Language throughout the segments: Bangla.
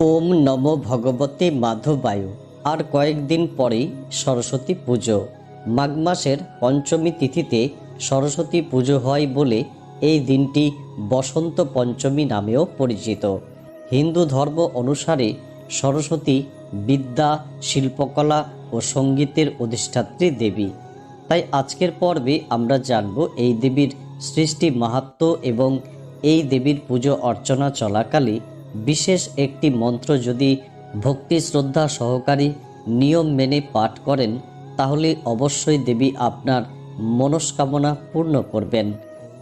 ওম নম ভগবতে মাধবায়ু। আর কয়েকদিন পরেই সরস্বতী পুজো। মাঘ মাসের পঞ্চমী তিথিতে সরস্বতী পুজো হয় বলে এই দিনটি বসন্ত পঞ্চমী নামেও পরিচিত। হিন্দু ধর্ম অনুসারে সরস্বতী বিদ্যা, শিল্পকলা ও সঙ্গীতের অধিষ্ঠাত্রী দেবী। তাই আজকের পর্বে আমরা জানব এই দেবীর সৃষ্টি মাহাত্ম্য এবং এই দেবীর পুজো অর্চনা চলাকালে বিশেষ একটি মন্ত্র যদি ভক্তি শ্রদ্ধা সহকারী নিয়ম মেনে পাঠ করেন, তাহলে অবশ্যই দেবী আপনার মনস্কামনা পূর্ণ করবেন।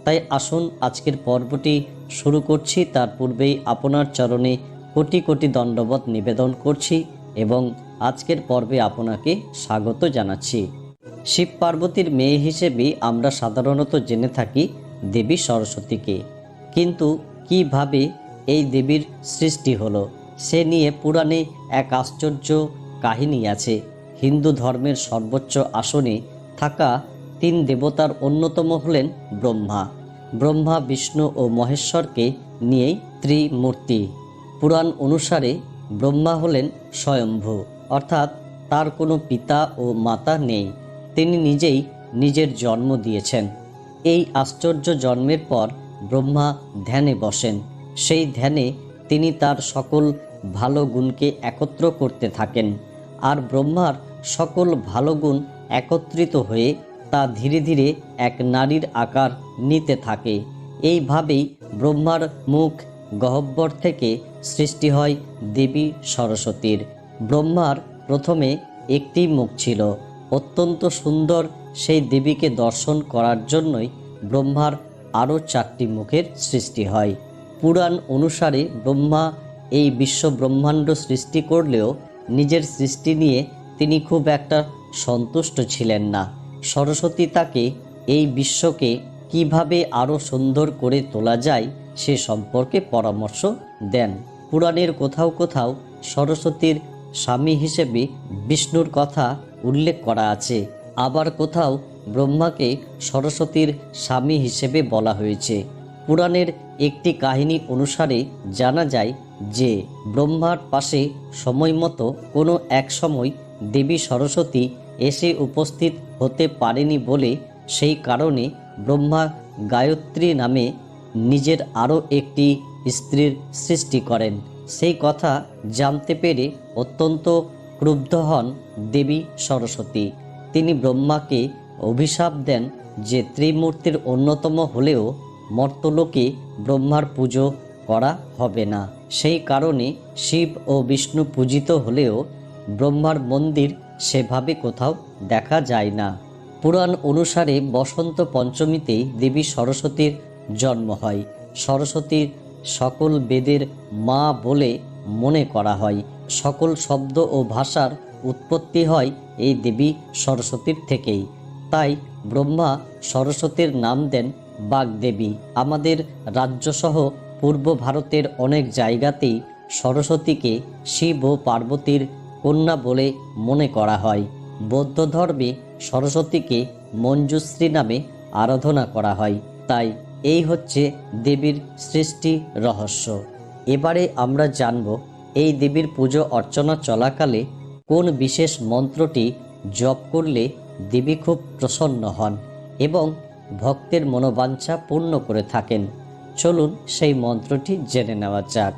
তাই আসুন, আজকের পর্বটি শুরু করছি। তার পূর্বেই আপনার চরণে কোটি কোটি দণ্ডবত নিবেদন করছি এবং আজকের পর্বে আপনাকে স্বাগত জানাচ্ছি। শিব পার্বতীর মেয়ে হিসেবে আমরা সাধারণত জেনে থাকি দেবী সরস্বতীকে। কিন্তু কীভাবে এই দেবীর সৃষ্টি হলো। সে নিয়ে পুরাণে এক আশ্চর্য কাহিনী আছে। হিন্দু ধর্মের সর্বোচ্চ আসনে থাকা তিন দেবতার অন্যতম হলেন ব্রহ্মা। ব্রহ্মা, বিষ্ণু ও মহেশ্বরকে নিয়েই ত্রিমূর্তি। পুরাণ অনুসারে ব্রহ্মা হলেন স্বয়ম্ভু, অর্থাৎ তার কোনো পিতা ও মাতা নেই। তিনি নিজেই নিজের জন্ম দিয়েছেন। এই আশ্চর্য জন্মের পর ব্রহ্মা ধ্যানে বসেন। সেই ধ্যানে তিনি তার সকল ভালো গুণকে একত্র করতে থাকেন আর ব্রহ্মার সকল ভালো গুণ একত্রিত হয়ে তা ধীরে ধীরে এক নারীর আকার নিতে থাকে। এইভাবেই ব্রহ্মার মুখ গহ্বর থেকে সৃষ্টি হয় দেবী সরস্বতীর। ব্রহ্মার প্রথমে একটি মুখ ছিল। অত্যন্ত সুন্দর সেই দেবীকে দর্শন করার জন্যই ব্রহ্মার আরও চারটি মুখের সৃষ্টি হয়। পুরাণ অনুসারে ব্রহ্মা এই বিশ্ব ব্রহ্মাণ্ড সৃষ্টি করলেও নিজের সৃষ্টি নিয়ে তিনি খুব একটা সন্তুষ্ট ছিলেন না। সরস্বতী তাকে এই বিশ্বকে কীভাবে আরও সুন্দর করে তোলা যায় সে সম্পর্কে পরামর্শ দেন। পুরাণের কোথাও কোথাও সরস্বতীর স্বামী হিসেবে বিষ্ণুর কথা উল্লেখ করা আছে। আবার কোথাও ব্রহ্মাকে সরস্বতীর স্বামী হিসেবে বলা হয়েছে। পুরাণের একটি কাহিনী অনুসারে জানা যায় যে ব্রহ্মার পাশে সময় মতো কোনো এক সময় দেবী সরস্বতী এসে উপস্থিত হতে পারেনি বলে সেই কারণে ব্রহ্মা গায়ত্রী নামে নিজের আরও একটি স্ত্রীর সৃষ্টি করেন। সেই কথা জানতে পেরে অত্যন্ত ক্রুব্ধ হন দেবী সরস্বতী। তিনি ব্রহ্মাকে অভিশাপ দেন যে ত্রিমূর্তির অন্যতম হলেও মর্তলোকে ব্রহ্মার পুজো করা হবে না। সেই কারণে শিব ও বিষ্ণু পূজিত হলেও ব্রহ্মার মন্দির সেভাবে কোথাও দেখা যায় না। পুরাণ অনুসারে বসন্ত পঞ্চমীতেই দেবী সরস্বতীর জন্ম হয়। সরস্বতীর সকল বেদের মা বলে মনে করা হয়। সকল শব্দ ও ভাষার উৎপত্তি হয় এই দেবী সরস্বতীর থেকেই। তাই ব্রহ্মা সরস্বতীর নাম দেন বাগদেবী, আমাদের রাজ্যসহ পূর্ব ভারতের অনেক জায়গাতেই সরস্বতীকে শিব ও পার্বতীর কন্যা বলে মনে করা হয়। বৌদ্ধ ধর্মে সরস্বতীকে মঞ্জুশ্রী নামে আরাধনা করা হয়। তাই এই হচ্ছে দেবীর সৃষ্টি রহস্য। এবারে আমরা জানব এই দেবীর পুজো অর্চনা চলাকালে কোন বিশেষ মন্ত্রটি জপ করলে দেবী খুব প্রসন্ন হন এবং ভক্তের মনোবাঞ্ছা পূর্ণ করে থাকেন। চলুন সেই মন্ত্রটি জেনে নেওয়া যাক।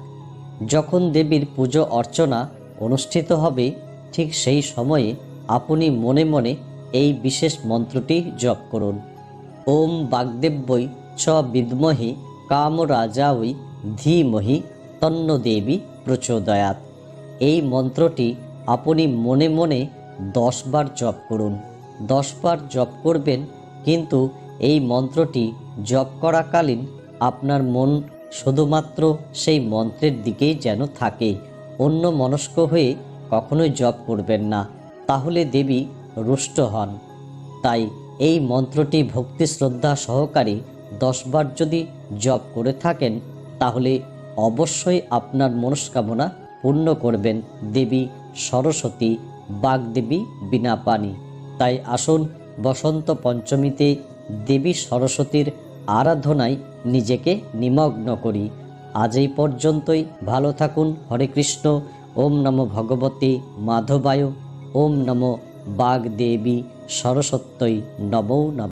যখন দেবীর পুজো অর্চনা অনুষ্ঠিত হবে, ঠিক সেই সময়ে আপনি মনে মনে এই বিশেষ মন্ত্রটি জপ করুন। ওম বাগদেব্যই চ বিদ্মহি কামরাজাওই ধীমহি তন্ন দেবী প্রচোদয়াত। এই মন্ত্রটি আপনি মনে মনে দশবার জপ করুন। দশবার জপ করবেন, কিন্তু এই মন্ত্রটি জপ করাকালীন আপনার মন শুধুমাত্র সেই মন্ত্রের দিকেই যেন থাকে। অন্য মনস্ক হয়ে কখনোই জপ করবেন না। তাহলে দেবী রুষ্ট হন। তাই এই মন্ত্রটি ভক্তি শ্রদ্ধা সহকারে দশবার যদি জপ করে থাকেন, তাহলে অবশ্যই আপনার মনস্কামনা পূর্ণ করবেন দেবী সরস্বতী বাগদেবী বিনা পানি তাই আসুন বসন্ত পঞ্চমীতে দেবী সরস্বতীর আরাধনায় নিজেকে নিমগ্ন করি। আজ এই পর্যন্তই। ভালো থাকুন। হরে কৃষ্ণ। ওম নমো ভগবতী মাধবায়। ওম নমো বাগদেবী। সরস্বত্যই নমো নম